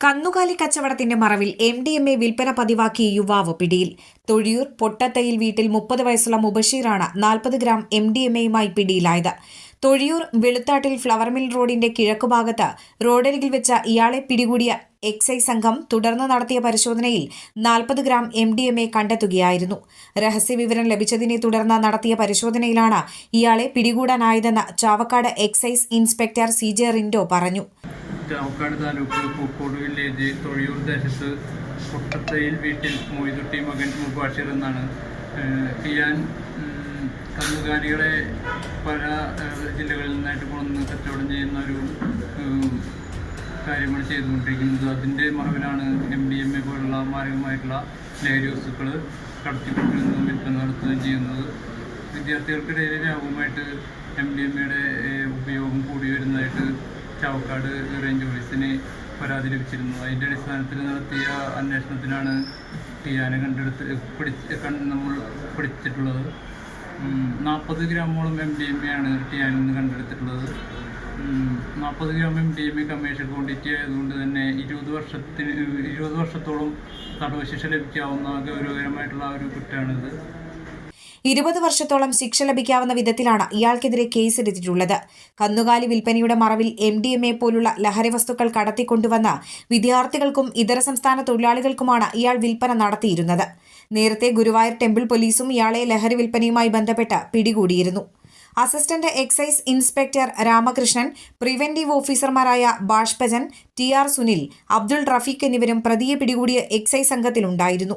കന്നുകാലി കച്ചവടത്തിന്റെ മറവിൽ എം ഡി എം എ വിൽപ്പന പതിവാക്കിയ യുവാവ് പിടിയിൽ. തൊഴിയൂർ പൊട്ടത്തയിൽ വീട്ടിൽ മുപ്പത് വയസ്സുള്ള മുബഷീറാണ് നാൽപ്പത് ഗ്രാം എം ഡി എം എയുമായി പിടിയിലായത്. തൊഴിയൂർ വെളുത്താട്ടിൽ ഫ്ലവർ മിൽ റോഡിന്റെ കിഴക്കുഭാഗത്ത് റോഡരികിൽ വെച്ച ഇയാളെ പിടികൂടിയ എക്സൈസ് സംഘം തുടർന്ന് നടത്തിയ പരിശോധനയിൽ നാൽപ്പത് gram M D M A കണ്ടെത്തുകയായിരുന്നു. രഹസ്യവിവരം ലഭിച്ചതിനെ തുടർന്ന് നടത്തിയ പരിശോധനയിലാണ് ഇയാളെ പിടികൂടാനായതെന്ന് Chavakkad excise inspector C J Rindo പറഞ്ഞു. ചാവക്കാട് താലൂക്ക് പൂക്കോട് വില്ലേജ് തൊഴിയൂർ ദേശത്ത് പൊട്ടത്തയിൽ വീട്ടിൽ മൊയ്തുട്ടി മകൻ മുബാഷിർ എന്നാണ്. ഞാൻ കന്നുകാലികളെ പല ജില്ലകളിൽ നിന്നായിട്ട് കൊണ്ടുവന്ന് കച്ചവടം ചെയ്യുന്ന ഒരു കാര്യമാണ് ചെയ്തുകൊണ്ടിരിക്കുന്നത്. അതിന്റെ മറവിലാണ് എം ഡി എം എ പോലുള്ള മാരകമായിട്ടുള്ള ലഹരി വസ്തുക്കൾ കടത്തിക്കൊണ്ടിരുന്നതും വിൽപ്പന നടത്തുകയും ചെയ്യുന്നത്. വിദ്യാർത്ഥികൾക്കിടയിൽ വ്യാപകമായിട്ട് എം ഡി എം എയുടെ ചാവക്കാട് റേഞ്ച് പോലീസിന് പരാതി ലഭിച്ചിരുന്നു. അതിന്റെ അടിസ്ഥാനത്തിൽ നടത്തിയ അന്വേഷണത്തിനാണ് ടിയാനെ കണ്ടെടുത്ത് പിടിച്ച് നമ്മൾ പിടിച്ചിട്ടുള്ളത്. നാൽപ്പത് ഗ്രാമോളം എം ഡി എം എ ആണ് ടിയാനിൽ നിന്ന് കണ്ടെടുത്തിട്ടുള്ളത്. നാൽപ്പത് gram M D M A commission quantity ആയതുകൊണ്ട് തന്നെ ഇരുപത് വർഷത്തിന് ഇരുപത് വർഷത്തോളം തടവ് ശിക്ഷ ലഭിക്കാവുന്ന ഗൗരവകരമായിട്ടുള്ള ഒരു കുറ്റമാണിത് ഇരുപത് വർഷത്തോളം ശിക്ഷ ലഭിക്കാവുന്ന വിധത്തിലാണ് ഇയാൾക്കെതിരെ കേസെടുത്തിട്ടുള്ളത്. കന്നുകാലി വിൽപ്പനയുടെ മറവിൽ എം ഡി എം എ പോലുള്ള ലഹരി വസ്തുക്കൾ കടത്തിക്കൊണ്ടുവന്ന വിദ്യാർത്ഥികൾക്കും ഇതര സംസ്ഥാന തൊഴിലാളികൾക്കുമാണ് ഇയാൾ വിൽപ്പന നടത്തിയിരുന്നത്. നേരത്തെ ഗുരുവായൂർ ടെമ്പിൾ പോലീസും ഇയാളെ ലഹരി വിൽപ്പനയുമായി ബന്ധപ്പെട്ട് പിടികൂടിയിരുന്നു. Assistant excise inspector Ramakrishnan preventive ഓഫീസർമാരായ ബാഷ്പജൻ ടി ആർ സുനിൽ അബ്ദുൾ റഫീഖ് എന്നിവരും പ്രതിയെ പിടികൂടിയ എക്സൈസ് സംഘത്തിലുണ്ടായിരുന്നു.